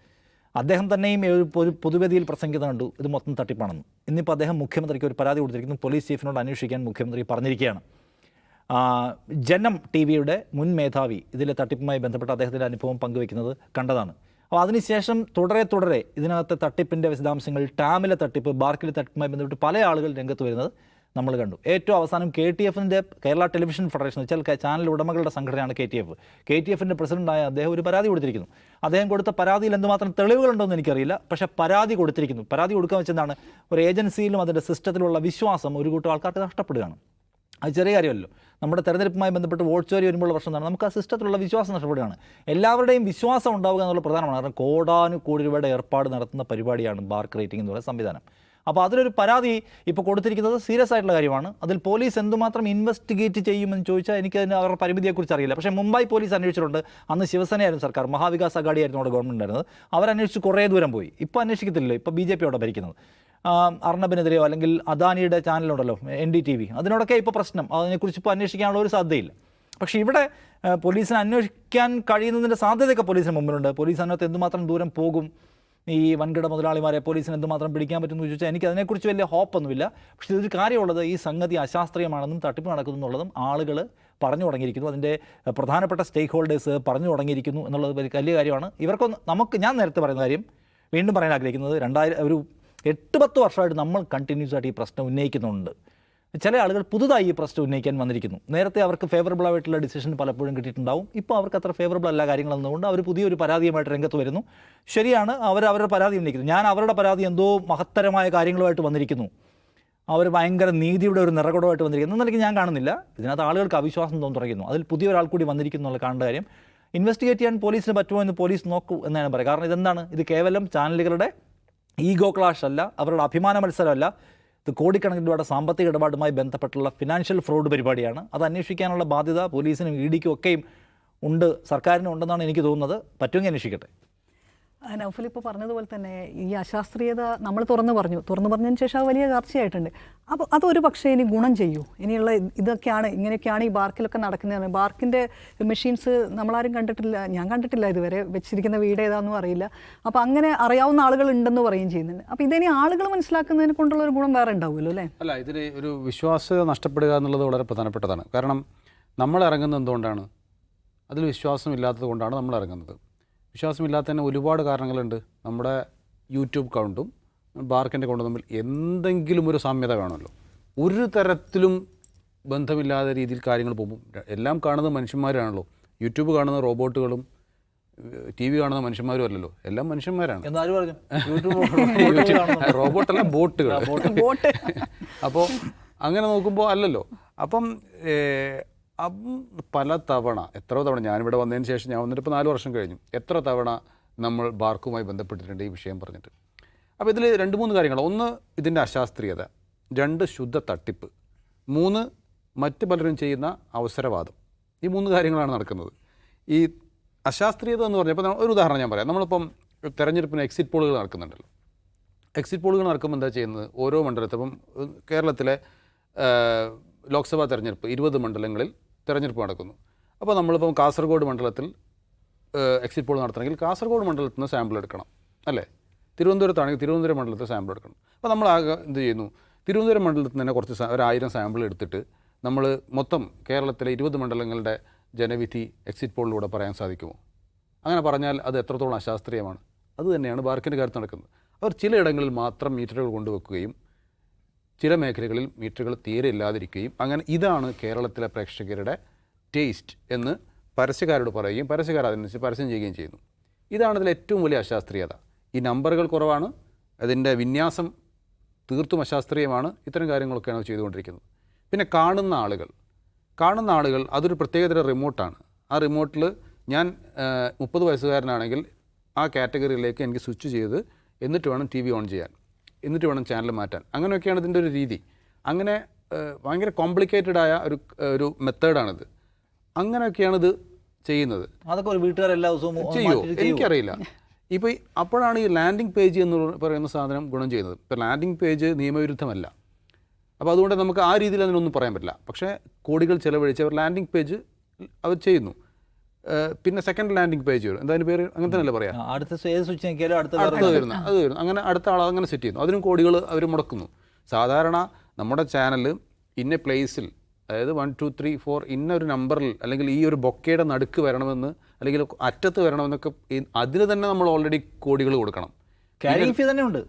അദ്ദേഹം തന്നെയും ഒരു പൊതു പൊതുവേദിയിൽ പ്രസംഗിക്കുന്നത് കണ്ടു ഇത് മൊത്തം തട്ടിപ്പാണെന്ന്. ഇന്നിപ്പോൾ അദ്ദേഹം മുഖ്യമന്ത്രിക്ക് ഒരു പരാതി കൊടുത്തിരിക്കുന്നു പോലീസ് ചീഫിനോട് അന്വേഷിക്കാൻ മുഖ്യമന്ത്രി പറഞ്ഞിരിക്കുകയാണ്. ജനം ടി വിയുടെ മുൻ മേധാവി ഇതിലെ തട്ടിപ്പുമായി ബന്ധപ്പെട്ട അദ്ദേഹത്തിന്റെ അനുഭവം പങ്കുവയ്ക്കുന്നത് കണ്ടതാണ്. അപ്പോൾ അതിനുശേഷം തുടരെ തുടരെ ഇതിനകത്തെ തട്ടിപ്പിന്റെ വിശദാംശങ്ങൾ ടാമിലെ തട്ടിപ്പ് ബാർക്കിലെ തട്ടിപ്പുമായി ബന്ധപ്പെട്ട് പല ആളുകൾ രംഗത്ത് വരുന്നത് നമ്മൾ കണ്ടു. ഏറ്റവും അവസാനം കെ ടി എഫിന്റെ കേരള ടെലിവിഷൻ ഫെഡറേഷൻ വെച്ചാൽ ചാനൽ ഉടമകളുടെ സംഘടനയാണ് K T F K T എഫിന്റെ പ്രസിഡന്റായ അദ്ദേഹം ഒരു പരാതി കൊടുത്തിരിക്കുന്നു. അദ്ദേഹം കൊടുത്ത പരാതിയിൽ എന്തുമാത്രം തെളിവുകളുണ്ടോയെന്ന് എനിക്കറിയില്ല. പക്ഷേ പരാതി കൊടുത്തിരിക്കുന്നു. പരാതി കൊടുക്കാൻ വെച്ചെന്താണ്? ഒരു ഏജൻസിയിലും അതിന്റെ സിസ്റ്റത്തിലുള്ള വിശ്വാസം ഒരു കൂട്ടം ആൾക്കാർക്ക് നഷ്ടപ്പെടുകയാണ്. അത് ചെറിയ കാര്യമല്ലോ നമ്മുടെ തെരഞ്ഞെടുപ്പുമായി ബന്ധപ്പെട്ട് വോട്ട് ചോരി വരുമ്പോൾ പ്രശ്നം എന്താണ്? നമുക്ക് ആ സിസ്റ്റത്തിലുള്ള വിശ്വാസം നഷ്ടപ്പെടുകയാണ്. എല്ലാവരുടെയും വിശ്വാസം ഉണ്ടാവുക എന്നുള്ള പ്രധാനമാണ്. കാരണം കോടാനുകോടി രൂപയുടെ ഏർപ്പാട് നടത്തുന്ന പരിപാടിയാണ് ബാർക്ക് റേറ്റിംഗ് എന്ന് പറയുന്ന സംവിധാനം. അപ്പോൾ അതിലൊരു പരാതി ഇപ്പോൾ കൊടുത്തിരിക്കുന്നത് സീരിയസ് ആയിട്ടുള്ള കാര്യമാണ്. അതിൽ പോലീസ് എന്തുമാത്രം ഇൻവെസ്റ്റിഗേറ്റ് ചെയ്യുമെന്ന് ചോദിച്ചാൽ എനിക്കതിന് അവരുടെ പരിമിതിയെക്കുറിച്ച് അറിയില്ല. പക്ഷേ മുംബൈ പോലീസ് അന്വേഷിച്ചിട്ടുണ്ട്. അന്ന് ശിവസേനയായിരുന്നു സർക്കാർ മഹാവികാസ് അഗാഡി ആയിരുന്നു അവിടെ ഗവൺമെന്റ് ഉണ്ടായിരുന്നത്. അവരന്വേഷിച്ച് കുറേ ദൂരം പോയി. ഇപ്പോൾ അന്വേഷിക്കത്തില്ലല്ലോ. ഇപ്പോൾ ബി ജെ പി അവിടെ ഭരിക്കുന്നത്. അർണബിനെതിരെയോ അല്ലെങ്കിൽ അദാനിയുടെ ചാനലുണ്ടല്ലോ എൻ ഡി ടി വി. അതിനോടൊക്കെ ഇപ്പോൾ പ്രശ്നം. അതിനെക്കുറിച്ച് ഇപ്പോൾ അന്വേഷിക്കാനുള്ള ഒരു സാധ്യതയില്ല. പക്ഷേ ഇവിടെ പോലീസിനെ അന്വേഷിക്കാൻ കഴിയുന്നതിന്റെ സാധ്യതയൊക്കെ പോലീസിന് മുമ്പിലുണ്ട്. പോലീസ് അതിനകത്ത് എന്തുമാത്രം ദൂരം പോകും ഈ വൻകിട മുതലാളിമാരെ പോലീസിന് എന്തുമാത്രം പിടിക്കാൻ പറ്റുമെന്ന് ചോദിച്ചാൽ എനിക്ക് അതിനെക്കുറിച്ച് വലിയ ഹോപ്പൊന്നുമില്ല. പക്ഷേ ഇതൊരു കാര്യമുള്ളത് ഈ സംഗതി അശാസ്ത്രീയമാണെന്നും തട്ടിപ്പ് നടക്കുന്നു എന്നുള്ളതും ആളുകൾ പറഞ്ഞു തുടങ്ങിയിരിക്കുന്നു. അതിന്റെ പ്രധാനപ്പെട്ട സ്റ്റേക്ക് ഹോൾഡേഴ്സ് പറഞ്ഞു തുടങ്ങിയിരിക്കുന്നു എന്നുള്ളത് വലിയ കാര്യമാണ്. ഇവർക്കൊന്ന് നമുക്ക് ഞാൻ നേരത്തെ പറയുന്ന കാര്യം വീണ്ടും പറയാൻ ആഗ്രഹിക്കുന്നത് രണ്ടായിരം ഒരു എട്ട് പത്ത് വർഷമായിട്ട് നമ്മൾ കണ്ടിന്യൂസ് ആയിട്ട് ഈ പ്രശ്നം ഉന്നയിക്കുന്നുണ്ട്. ചില ആളുകൾ പുതുതായി ഈ പ്രശ്നം ഉന്നയിക്കാൻ വന്നിരിക്കുന്നു. നേരത്തെ അവർക്ക് ഫേവറബിൾ ആയിട്ടുള്ള ഡിസിഷൻ പലപ്പോഴും കിട്ടിയിട്ടുണ്ടാവും. ഇപ്പോൾ അവർക്ക് അത്ര ഫേവറബിൾ അല്ല കാര്യങ്ങൾ എന്നതുകൊണ്ട് അവർ പുതിയൊരു പരാതിയുമായിട്ട് രംഗത്ത് വരുന്നു. ശരിയാണ് അവർ അവരുടെ പരാതി ഉന്നയിക്കുന്നു. ഞാൻ അവരുടെ പരാതി എന്തോ മഹത്തരമായ കാര്യങ്ങളുമായിട്ട് വന്നിരിക്കുന്നു. അവർ ഭയങ്കര നീതിയുടെ ഒരു നിറകുടമായിട്ട് വന്നിരിക്കുന്നു. എന്നാലും ഞാൻ കാണുന്നില്ല. ഇതിനകത്ത് ആളുകൾക്ക് അവിശ്വാസം തോന്നി തുടങ്ങുന്നു. അതിൽ പുതിയൊരാൾ കൂടി വന്നിരിക്കുന്നു എന്നുള്ള കാണേണ്ട കാര്യം. ഇൻവെസ്റ്റിഗേറ്റ് ചെയ്യാൻ പോലീസിന് പറ്റുമോ എന്ന് പോലീസ് നോക്കൂ എന്നാണ് പറയുക. കാരണം ഇതെന്താണ്? ഇത് കേവലം ചാനലുകളുടെ ഈഗോ ക്ലാഷ് അല്ല അവരുടെ അഭിമാന മത്സരമല്ല. ഇത് കോടിക്കണക്കിന് രൂപയുടെ സാമ്പത്തിക ഇടപാടുമായി ബന്ധപ്പെട്ടുള്ള ഫിനാൻഷ്യൽ ഫ്രോഡ് പരിപാടിയാണ്. അത് അന്വേഷിക്കാനുള്ള ബാധ്യത പോലീസിനും ഇ ഡിക്കും ഒക്കെയും ഉണ്ട് സർക്കാരിനും ഉണ്ടെന്നാണ് എനിക്ക് തോന്നുന്നത്. പറ്റുമെങ്കിൽ അന്വേഷിക്കട്ടെ. നൗഫൽ ഇപ്പോൾ പറഞ്ഞതുപോലെ തന്നെ ഈ അശാസ്ത്രീയത നമ്മൾ തുറന്നു പറഞ്ഞു. തുറന്നു പറഞ്ഞതിന് ശേഷം വലിയ ചർച്ചയായിട്ടുണ്ട്. അപ്പോൾ അതൊരു പക്ഷേ ഇനി ഗുണം ചെയ്യൂ. ഇനിയുള്ള ഇതൊക്കെയാണ് ഇങ്ങനെയൊക്കെയാണ് ഈ ബാർക്കിലൊക്കെ നടക്കുന്നത് ബാർക്കിന്റെ മെഷീൻസ് നമ്മളാരും കണ്ടിട്ടില്ല ഞാൻ കണ്ടിട്ടില്ല ഇതുവരെ വെച്ചിരിക്കുന്ന വീട് ഏതാണെന്നും അറിയില്ല. അപ്പോൾ അങ്ങനെ അറിയാവുന്ന ആളുകൾ ഉണ്ടെന്ന് പറയുകയും ചെയ്യുന്നുണ്ട്. അപ്പോൾ ഇതിനി ആളുകൾ മനസ്സിലാക്കുന്നതിനെ കൊണ്ടുള്ള ഒരു ഗുണം വേറെ ഉണ്ടാവുമല്ലോ അല്ലേ? അല്ല ഇതിന് ഒരു വിശ്വാസ്യത നഷ്ടപ്പെടുക എന്നുള്ളത് വളരെ പ്രധാനപ്പെട്ടതാണ്. കാരണം നമ്മൾ ഇറങ്ങുന്നത് എന്തുകൊണ്ടാണ്? അതിൽ വിശ്വാസം ഇല്ലാത്തത് കൊണ്ടാണ് നമ്മൾ ഇറങ്ങുന്നത്. വിശ്വാസമില്ലാത്തതിന് ഒരുപാട് കാരണങ്ങളുണ്ട്. നമ്മുടെ യൂട്യൂബ് കൗണ്ടും ബാർക്കിന്റെ കൗണ്ടും തമ്മിൽ എന്തെങ്കിലും ഒരു സാമ്യത വേണമല്ലോ. ഒരു തരത്തിലും ബന്ധമില്ലാത്ത രീതിയിൽ കാര്യങ്ങൾ പോകും എല്ലാം കാണുന്നത് മനുഷ്യന്മാരാണല്ലോ. യൂട്യൂബ് കാണുന്ന റോബോട്ടുകളും ടി വി കാണുന്ന മനുഷ്യന്മാരും അല്ലല്ലോ. എല്ലാം മനുഷ്യന്മാരാണ്. റോബോട്ടല്ല ബോട്ടുകൾ ബോട്ട് അപ്പോൾ അങ്ങനെ നോക്കുമ്പോൾ അല്ലല്ലോ. അപ്പം പല തവണ എത്ര തവണ ഞാനിവിടെ വന്നതിന് ശേഷം ഞാൻ വന്നിട്ട് ഇപ്പോൾ നാല് വർഷം കഴിഞ്ഞു. എത്ര തവണ നമ്മൾ ബാർക്കുമായി ബന്ധപ്പെട്ടിട്ടുണ്ട് ഈ വിഷയം പറഞ്ഞിട്ട്. അപ്പോൾ ഇതിൽ രണ്ട് മൂന്ന് കാര്യങ്ങൾ. ഒന്ന് ഇതിന്റെ അശാസ്ത്രീയത രണ്ട് ശുദ്ധ തട്ടിപ്പ് മൂന്ന് മറ്റ് പലരും ചെയ്യുന്ന അവസരവാദം. ഈ മൂന്ന് കാര്യങ്ങളാണ് നടക്കുന്നത്. ഈ അശാസ്ത്രീയത എന്ന് പറഞ്ഞപ്പോൾ ഒരു ഉദാഹരണം ഞാൻ പറയാം. നമ്മളിപ്പം തെരഞ്ഞെടുപ്പിന് എക്സിറ്റ് പോളുകൾ നടക്കുന്നുണ്ടല്ലോ. എക്സിറ്റ് പോളുകൾ നടക്കുമ്പോൾ എന്താ ചെയ്യുന്നത്? ഓരോ മണ്ഡലത്തിലും കേരളത്തിലെ ലോക്സഭാ തെരഞ്ഞെടുപ്പ് ഇരുപത് മണ്ഡലങ്ങളിൽ തെരഞ്ഞെടുപ്പ് നടക്കുന്നു. അപ്പോൾ നമ്മളിപ്പം കാസർഗോഡ് മണ്ഡലത്തിൽ എക്സിറ്റ് പോൾ നടത്തണമെങ്കിൽ കാസർഗോഡ് മണ്ഡലത്തിൽ നിന്ന് സാമ്പിൾ എടുക്കണം അല്ലേ? തിരുവനന്തപുരത്താണെങ്കിൽ തിരുവനന്തപുരം മണ്ഡലത്തിൽ സാമ്പിൾ എടുക്കണം. അപ്പോൾ നമ്മൾ എന്ത് ചെയ്യുന്നു? തിരുവനന്തപുരം മണ്ഡലത്തിൽ തന്നെ കുറച്ച് ഒരു സാമ്പിൾ എടുത്തിട്ട് നമ്മൾ മൊത്തം കേരളത്തിലെ ഇരുപത് മണ്ഡലങ്ങളുടെ ജനവിധി എക്സിറ്റ് പോളിലൂടെ പറയാൻ സാധിക്കുമോ? അങ്ങനെ പറഞ്ഞാൽ അത് എത്രത്തോളം അശാസ്ത്രീയമാണ്? അതുതന്നെയാണ് ബാർക്കിന്റെ കാര്യത്തിൽ നടക്കുന്നത്. അവർ ചിലയിടങ്ങളിൽ മാത്രം മീറ്ററുകൾ കൊണ്ടുവെക്കുകയും ചില മേഖലകളിൽ മീറ്ററുകൾ തീരെ ഇല്ലാതിരിക്കുകയും അങ്ങനെ ഇതാണ് കേരളത്തിലെ പ്രേക്ഷകരുടെ ടേസ്റ്റ് എന്ന് പരസ്യക്കാരോട് പറയുകയും പരസ്യക്കാർ അതനുസരിച്ച് പരസ്യം ചെയ്യുകയും ചെയ്യുന്നു. ഇതാണ് ഇതിൽ ഏറ്റവും വലിയ അശാസ്ത്രീയത. ഈ നമ്പറുകൾ കുറവാണ് അതിന്റെ വിന്യാസം തീർത്തും അശാസ്ത്രീയമാണ് ഇത്തരം കാര്യങ്ങളൊക്കെയാണ് ചെയ്തുകൊണ്ടിരിക്കുന്നത്. പിന്നെ കാണുന്ന ആളുകൾ. കാണുന്ന ആളുകൾ അതൊരു പ്രത്യേകതര റിമോട്ടാണ്. ആ റിമോട്ടിൽ ഞാൻ മുപ്പത് വയസ്സുകാരനാണെങ്കിൽ ആ കാറ്റഗറിയിലേക്ക് എനിക്ക് സ്വിച്ച് ചെയ്ത് എന്നിട്ട് വേണം ടി വി ഓൺ ചെയ്യാൻ. എന്നിട്ട് വേണം ചാനൽ മാറ്റാൻ. അങ്ങനെയൊക്കെയാണ് ഇതിന്റെ ഒരു രീതി. അങ്ങനെ ഭയങ്കര കോംപ്ലിക്കേറ്റഡ് ആയ ഒരു ഒരു മെത്തേഡാണിത് അങ്ങനെയൊക്കെയാണ് ഇത് ചെയ്യുന്നത്. അതൊക്കെ ഒരു വീട്ടുകാരെല്ലാ ദിവസവും ചെയ്യോ? എനിക്കറിയില്ല. ഇപ്പോൾ അപ്പോഴാണ് ഈ ലാൻഡിംഗ് പേജ് എന്ന് പറയുന്ന സാധനം ഗുണം ചെയ്യുന്നത്. ഇപ്പോൾ ലാൻഡിംഗ് പേജ് നിയമവിരുദ്ധമല്ല. അപ്പോൾ അതുകൊണ്ട് നമുക്ക് ആ രീതിയിൽ അതിനൊന്നും പറയാൻ പറ്റില്ല. പക്ഷേ കോടികൾ ചിലവഴിച്ച് അവർ ലാൻഡിംഗ് പേജ് അവർ ചെയ്യുന്നു. പിന്നെ സെക്കൻഡ് ലാൻഡിംഗ് പേജ് വരും. എന്താ അതിന് പേര്? അങ്ങനെ തന്നെയല്ലേ പറയാം? അടുത്ത സ്വിച്ച് അടുത്ത വരുന്ന അത് വരുന്നു. അങ്ങനെ അടുത്ത ആൾ അങ്ങനെ സെറ്റ് ചെയ്യുന്നു. അതിനും കോടികൾ അവർ മുടക്കുന്നു. സാധാരണ നമ്മുടെ ചാനൽ ഇന്ന പ്ലേസിൽ അതായത് വൺ ടു ത്രീ ഫോർ ഇന്ന ഒരു നമ്പറിൽ അല്ലെങ്കിൽ ഈ ഒരു ബൊക്കയുടെ നടുക്ക് വരണമെന്ന് അല്ലെങ്കിൽ അറ്റത്ത് വരണമെന്നൊക്കെ അതിന് തന്നെ നമ്മൾ ഓൾറെഡി കോടികൾ കൊടുക്കണം. ഫീ തന്നെ ഉണ്ട്.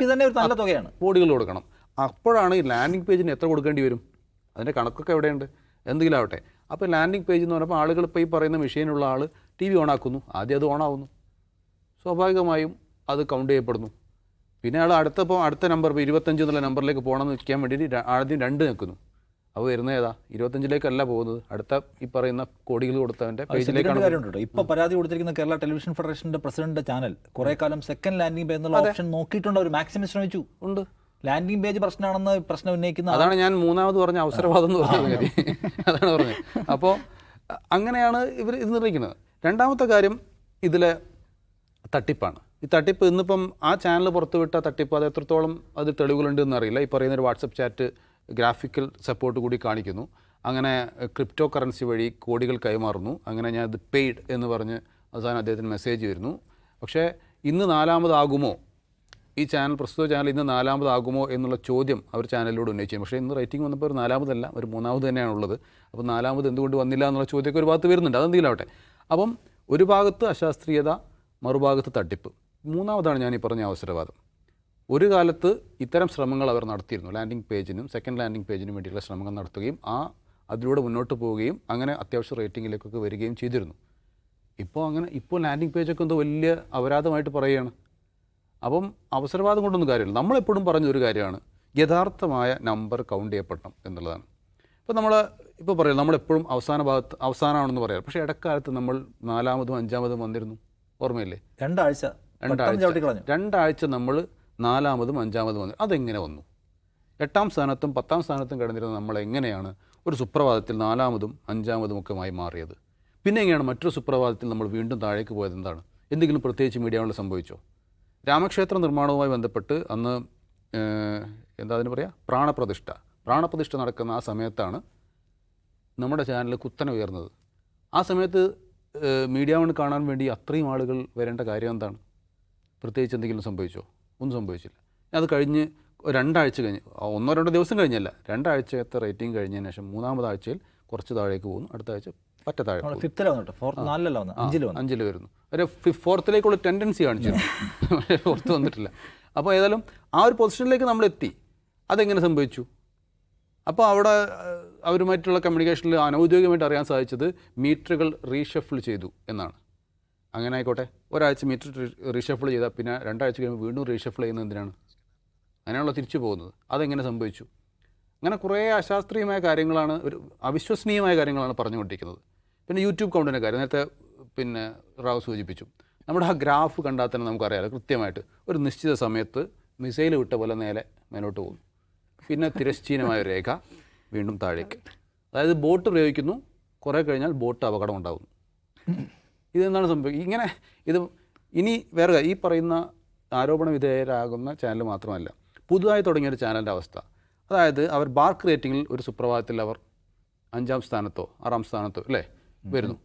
ഫീ തന്നെ ഒരു നല്ല തുകയാണ്. കോടികൾ കൊടുക്കണം. അപ്പോഴാണ് ഈ ലാൻഡിംഗ് പേജിന് എത്ര കൊടുക്കേണ്ടി വരും? അതിന്റെ കണക്കൊക്കെ എവിടെയുണ്ട്? എന്തെങ്കിലും ആവട്ടെ. അപ്പോൾ ലാൻഡിംഗ് പേജ് എന്ന് പറയുമ്പോൾ ആളുകൾ ഇപ്പോൾ ഈ പറയുന്ന മെഷീനുള്ള ആൾ ടി വി ഓണാക്കുന്നു ആദ്യം അത് ഓണാവുന്നു സ്വാഭാവികമായും അത് കൗണ്ട് ചെയ്യപ്പെടുന്നു. പിന്നെ ആൾ അടുത്തപ്പോൾ അടുത്ത നമ്പർ ഇപ്പോൾ ഇരുപത്തഞ്ച് എന്നുള്ള നമ്പറിലേക്ക് പോകണമെന്ന് വയ്ക്കാൻ വേണ്ടിയിട്ട് ആദ്യം രണ്ട് നിൽക്കുന്നു. അപ്പോൾ വരുന്നത് ഏതാ? ഇരുപത്തഞ്ചിലേക്കല്ല പോകുന്നത്. അടുത്ത ഈ പറയുന്ന കോടികൾ കൊടുത്തവന്റെ പേജിലേക്കാണ് കാര്യമുണ്ട് കേട്ടോ. ഇപ്പൊ പരാതി കൊടുത്തിരിക്കുന്ന കേരള ടെലിവിഷൻ ഫെഡറേഷന്റെ പ്രസിഡന്റ് ചാനൽ കുറെ കാലം സെക്കൻഡ് ലാൻഡിംഗ് പേ എന്നുള്ള ഓപ്ഷൻ നോക്കിയിട്ടുണ്ട്. ഒരു മാക്സിമം ശ്രമിച്ചു. ഉണ്ട്. ലാൻഡിംഗ് പേജ് പ്രശ്നമാണെന്ന് പ്രശ്നം ഉന്നയിക്കുന്ന അതാണ് ഞാൻ മൂന്നാമത് പറഞ്ഞ അവസരവാദം എന്ന് പറഞ്ഞ കാര്യം. അതാണ് പറഞ്ഞത്. അപ്പോൾ അങ്ങനെയാണ് ഇവർ ഇത് നിർണയിക്കുന്നത്. രണ്ടാമത്തെ കാര്യം ഇതിലെ തട്ടിപ്പാണ്. ഈ തട്ടിപ്പ് ഇന്നിപ്പം ആ ചാനൽ പുറത്തുവിട്ട തട്ടിപ്പ് അത് എത്രത്തോളം അത് തെളിവുകളുണ്ട് എന്നറിയില്ല. ഈ പറയുന്ന ഒരു വാട്സപ്പ് ചാറ്റ് ഗ്രാഫിക്കൽ സപ്പോർട്ട് കൂടി കാണിക്കുന്നു. അങ്ങനെ ക്രിപ്റ്റോ കറൻസി വഴി കോടികൾ കൈമാറുന്നു. അങ്ങനെ ഞാൻ ഇത് പെയ്ഡ് എന്ന് പറഞ്ഞ് അവസാനം അദ്ദേഹത്തിന് മെസ്സേജ് വരുന്നു. പക്ഷേ ഇന്ന് നാലാമതാകുമോ? ഈ ചാനൽ പ്രസ്തുത ചാനൽ ഇന്ന് നാലാമതാകുമോ എന്നുള്ള ചോദ്യം അവർ ചാനലിലൂടെ ഉന്നയിച്ചു. പക്ഷേ ഇന്ന് റേറ്റിംഗ് വന്നപ്പോൾ ഒരു നാലാമതല്ല ഒരു മൂന്നാമത് തന്നെയാണ് ഉള്ളത്. അപ്പോൾ നാലാമത് എന്തുകൊണ്ട് വന്നില്ല എന്നുള്ള ചോദ്യമൊക്കെ ഒരു ഭാഗത്ത് വരുന്നുണ്ട്. അതെന്തെങ്കിലും ആവട്ടെ. അപ്പം ഒരു ഭാഗത്ത് അശാസ്ത്രീയത മറുഭാഗത്ത് തട്ടിപ്പ്. മൂന്നാമതാണ് ഞാൻ ഈ പറഞ്ഞ അവസരവാദം. ഒരു കാലത്ത് ഇത്തരം ശ്രമങ്ങൾ അവർ നടത്തിയിരുന്നു. ലാൻഡിംഗ് പേജിനും സെക്കൻഡ് ലാൻഡിംഗ് പേജിനും വേണ്ടിയുള്ള ശ്രമങ്ങൾ നടത്തുകയും ആ അതിലൂടെ മുന്നോട്ട് പോവുകയും അങ്ങനെ അത്യാവശ്യം റേറ്റിങ്ങിലേക്കൊക്കെ വരികയും ചെയ്തിരുന്നു. ഇപ്പോൾ അങ്ങനെ ഇപ്പോൾ ലാൻഡിംഗ് പേജൊക്കെ എന്തോ വലിയ അപരാധമായിട്ട് പറയുകയാണ്. അപ്പം അവസരവാദം കൊണ്ടൊന്നും കാര്യമില്ല. നമ്മളെപ്പോഴും പറഞ്ഞ ഒരു കാര്യമാണ്. യഥാർത്ഥമായ നമ്പർ കൗണ്ട് ചെയ്യപ്പെടണം എന്നുള്ളതാണ്. ഇപ്പോൾ നമ്മൾ ഇപ്പോൾ പറയാം നമ്മളെപ്പോഴും അവസാന ഭാഗത്ത് അവസാനമാണെന്ന് പറയാം പക്ഷേ ഇടക്കാലത്ത് നമ്മൾ നാലാമതും അഞ്ചാമതും വന്നിരുന്നു. ഓർമ്മയില്ലേ? രണ്ടാഴ്ച. രണ്ടാഴ്ച. രണ്ടാഴ്ച നമ്മൾ നാലാമതും അഞ്ചാമതും വന്നു അതെങ്ങനെ വന്നു? എട്ടാം സ്ഥാനത്തും പത്താം സ്ഥാനത്തും കിടന്നിരുന്ന നമ്മൾ എങ്ങനെയാണ് ഒരു സുപ്രഭാതത്തിൽ നാലാമതും അഞ്ചാമതും ഒക്കെമായി മാറിയത്? പിന്നെ എങ്ങനെയാണ് മറ്റൊരു സുപ്രഭാതത്തിൽ നമ്മൾ വീണ്ടും താഴേക്ക് പോയത്? എന്താണ്? എന്തെങ്കിലും പ്രത്യേകിച്ച് മീഡിയകളിൽ സംഭവിച്ചോ? രാമക്ഷേത്ര നിർമ്മാണവുമായി ബന്ധപ്പെട്ട് അന്ന് എന്താ അതിന് പറയുക പ്രാണപ്രതിഷ്ഠ. പ്രാണപ്രതിഷ്ഠ നടക്കുന്ന ആ സമയത്താണ് നമ്മുടെ ചാനൽ കുത്തനെ ഉയർന്നത്. ആ സമയത്ത് മീഡിയ വൺ കാണാൻ വേണ്ടി അത്രയും ആളുകൾ വരേണ്ട കാര്യം എന്താണ്? പ്രത്യേകിച്ച് എന്തെങ്കിലും സംഭവിച്ചോ? ഒന്നും സംഭവിച്ചില്ല. അത് കഴിഞ്ഞ് രണ്ടാഴ്ച കഴിഞ്ഞ് ഒന്നോ രണ്ടോ ദിവസം കഴിഞ്ഞല്ല രണ്ടാഴ്ചത്തെ റേറ്റിംഗ് കഴിഞ്ഞതിന് ശേഷം മൂന്നാമതാഴ്ചയിൽ കുറച്ച് താഴേക്ക് പോകുന്നു അടുത്ത ആഴ്ച പറ്റ താഴെ പോകുന്നു. ഫിഫ്തിലാണ് ഫോർത്ത് നാലിലല്ല വന്നു? അഞ്ചിൽ വന്നു? അഞ്ചിൽ വരുന്നു. ഒരു ഫോർത്തിലേക്കുള്ള ടെൻഡൻസി കാണിച്ചു ഫോർത്ത് പുറത്ത് വന്നിട്ടില്ല. അപ്പോൾ ഏതായാലും ആ ഒരു പൊസിഷനിലേക്ക് നമ്മൾ എത്തി. അതെങ്ങനെ സംഭവിച്ചു? അപ്പോൾ അവിടെ അവരുമായിട്ടുള്ള കമ്മ്യൂണിക്കേഷനിൽ അനൗദ്യോഗികമായിട്ട് അറിയാൻ സാധിച്ചത് മീറ്ററുകൾ റീഷഫിൾ ചെയ്തു എന്നാണ്. അങ്ങനെ ആയിക്കോട്ടെ. ഒരാഴ്ച മീറ്റർ റീഷഫിൾ ചെയ്താൽ പിന്നെ രണ്ടാഴ്ച കഴിയുമ്പോൾ വീണ്ടും റീഷഫിൾ ചെയ്യുന്നത് എന്തിനാണ്? അങ്ങനെയുള്ള തിരിച്ചു പോകുന്നത്. അതെങ്ങനെ സംഭവിച്ചു? അങ്ങനെ കുറേ അശാസ്ത്രീയമായ കാര്യങ്ങളാണ് ഒരു അവിശ്വസനീയമായ കാര്യങ്ങളാണ് പറഞ്ഞുകൊണ്ടിരിക്കുന്നത്. പിന്നെ യൂട്യൂബ് കൗണ്ടിന്റെ കാര്യം നേരത്തെ പിന്നെ റാവ് സൂചിപ്പിച്ചു. നമ്മുടെ ആ ഗ്രാഫ് കണ്ടാൽ തന്നെ നമുക്കറിയാലോ കൃത്യമായിട്ട് ഒരു നിശ്ചിത സമയത്ത് മിസൈൽ വിട്ട പോലെ നേരെ മേലോട്ട് പോകും പിന്നെ തിരശ്ചീനമായ രേഖ വീണ്ടും താഴേക്ക്. അതായത് ബോട്ട് പ്രയോഗിക്കുന്നു കുറേ കഴിഞ്ഞാൽ ബോട്ട് അപകടം ഉണ്ടാകുന്നു. ഇതെന്താണ് സംഭവിക്കുക ഇങ്ങനെ ഇത് ഇനി വേറെ ഈ പറയുന്ന ആരോപണ വിധേയരാകുന്ന ചാനൽ മാത്രമല്ല പുതുതായി തുടങ്ങിയ ഒരു ചാനലിന്റെ അവസ്ഥ. അതായത് അവർ ബാർക്ക് റേറ്റിങ്ങിൽ ഒരു സുപ്രഭാതത്തിൽ അവർ അഞ്ചാം സ്ഥാനത്തോ ആറാം സ്ഥാനത്തോ അല്ലേ? വരുന്നു.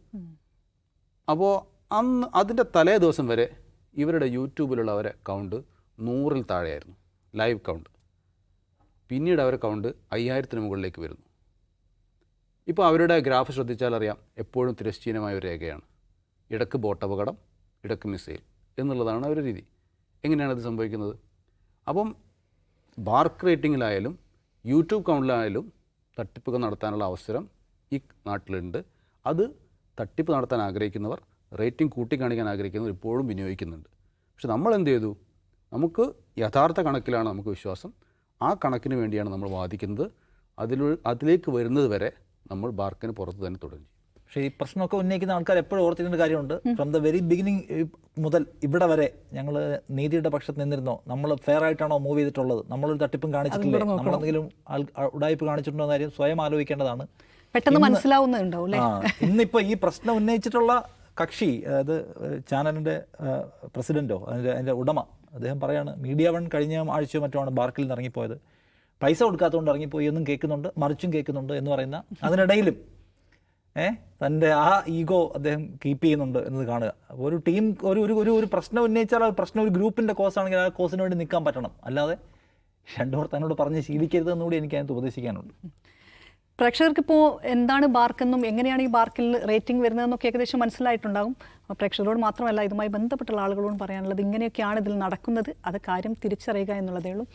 അപ്പോൾ അന്ന് അതിന്റെ തലേ ദിവസം വരെ ഇവരുടെ യൂട്യൂബിലുള്ളവരെ കൗണ്ട് നൂറിൽ താഴെയായിരുന്നു. ലൈവ് കൗണ്ട് പിന്നീട് അവരെ കൗണ്ട് അയ്യായിരത്തിന് മുകളിലേക്ക് വരുന്നു. ഇപ്പോൾ അവരുടെ ഗ്രാഫ് ശ്രദ്ധിച്ചാൽ അറിയാം എപ്പോഴും തിരശ്ചീനമായ ഒരു രേഖയാണ്. ഇടയ്ക്ക് ബോട്ട് അപകടം ഇടയ്ക്ക് മിസൈൽ എന്നുള്ളതാണ് അവരുടെ രീതി. എങ്ങനെയാണ് ഇത് സംഭവിക്കുന്നത്? അപ്പം ബാർക്ക് റേറ്റിങ്ങിലായാലും യൂട്യൂബ് കൗണ്ടിലായാലും തട്ടിപ്പുകൾ നടത്താനുള്ള അവസരം ഈ നാട്ടിലുണ്ട്. അത് തട്ടിപ്പ് നടത്താൻ ആഗ്രഹിക്കുന്നവർ റേറ്റിംഗ് കൂട്ടിക്കാണിക്കാൻ ആഗ്രഹിക്കുന്നവർ ഇപ്പോഴും വിനിയോഗിക്കുന്നുണ്ട്. പക്ഷെ നമ്മൾ എന്ത് ചെയ്തു നമുക്ക് യഥാർത്ഥ കണക്കിലാണ് നമുക്ക് വിശ്വാസം. ആ കണക്കിന് വേണ്ടിയാണ് നമ്മൾ വാദിക്കുന്നത്. അതിൽ അതിലേക്ക് വരുന്നത് വരെ നമ്മൾ ബാർക്കിന് പുറത്ത് തന്നെ തുടങ്ങി പക്ഷേ ഈ പ്രശ്നമൊക്കെ ഉന്നയിക്കുന്ന ആൾക്കാർ എപ്പോഴും ഓർത്തിക്കേണ്ട കാര്യമുണ്ട്. ഫ്രം ദ വെരി ബിഗിനിങ് മുതൽ ഇവിടെ വരെ ഞങ്ങൾ നീതിയുടെ പക്ഷത്ത് നിന്നിരുന്നോ? നമ്മൾ ഫെയർ ആയിട്ടാണോ മൂവ് ചെയ്തിട്ടുള്ളത്? നമ്മളൊരു തട്ടിപ്പും കാണിച്ചിട്ടില്ലേ? നമ്മളെന്തെങ്കിലും ഉടായ്പ കാണിച്ചിട്ടുണ്ടോ എന്ന കാര്യം സ്വയം ആലോചിക്കേണ്ടതാണ്. പെട്ടെന്ന് മനസ്സിലാവുന്നുണ്ടാവും ഇന്നിപ്പോ ഈ പ്രശ്നം ഉന്നയിച്ചിട്ടുള്ള കക്ഷി അതായത് ചാനലിന്റെ പ്രസിഡന്റോ അതിന്റെ അതിന്റെ ഉടമ അദ്ദേഹം പറയാണ് മീഡിയ വൺ കഴിഞ്ഞ ആഴ്ചയോ മറ്റോ ആണ് ബാർക്കിൽ നിന്ന് ഇറങ്ങിപ്പോയത്. പൈസ കൊടുക്കാത്തതുകൊണ്ട് ഇറങ്ങിപ്പോയി എന്നും കേൾക്കുന്നുണ്ട് മറിച്ചും കേൾക്കുന്നുണ്ട് എന്ന് പറയുന്ന അതിനിടയിലും ഏ തന്റെ ആ ഈഗോ അദ്ദേഹം കീപ്പ് ചെയ്യുന്നുണ്ട് എന്നത് കാണുക. ഒരു ടീം ഒരു ഒരു ഒരു ഒരു പ്രശ്നം ഉന്നയിച്ചാൽ ആ പ്രശ്നം ഒരു ഗ്രൂപ്പിന്റെ കോസ് ആണെങ്കിൽ ആ കോസിന് വേണ്ടി നിൽക്കാൻ പറ്റണം. അല്ലാതെ രണ്ടു തന്നോട് പറഞ്ഞ് ശീലിക്കരുത് എന്നുകൂടി എനിക്ക് അതിനകത്ത് ഉപദേശിക്കാനുണ്ട്. പ്രേക്ഷകർക്ക് ഇപ്പോൾ എന്താണ് ബാർക്കെന്നും എങ്ങനെയാണ് ഈ ബാർക്കിൽ റേറ്റിംഗ് വരുന്നതെന്നൊക്കെ ഏകദേശം മനസ്സിലായിട്ടുണ്ടാകും. പ്രേക്ഷകരോട് മാത്രമല്ല ഇതുമായി ബന്ധപ്പെട്ടുള്ള ആളുകളോടും പറയാനുള്ളത് ഇങ്ങനെയൊക്കെയാണ് ഇതിൽ നടക്കുന്നത്. അത് കാര്യം തിരിച്ചറിയുക എന്നുള്ളതേ ഉള്ളൂ.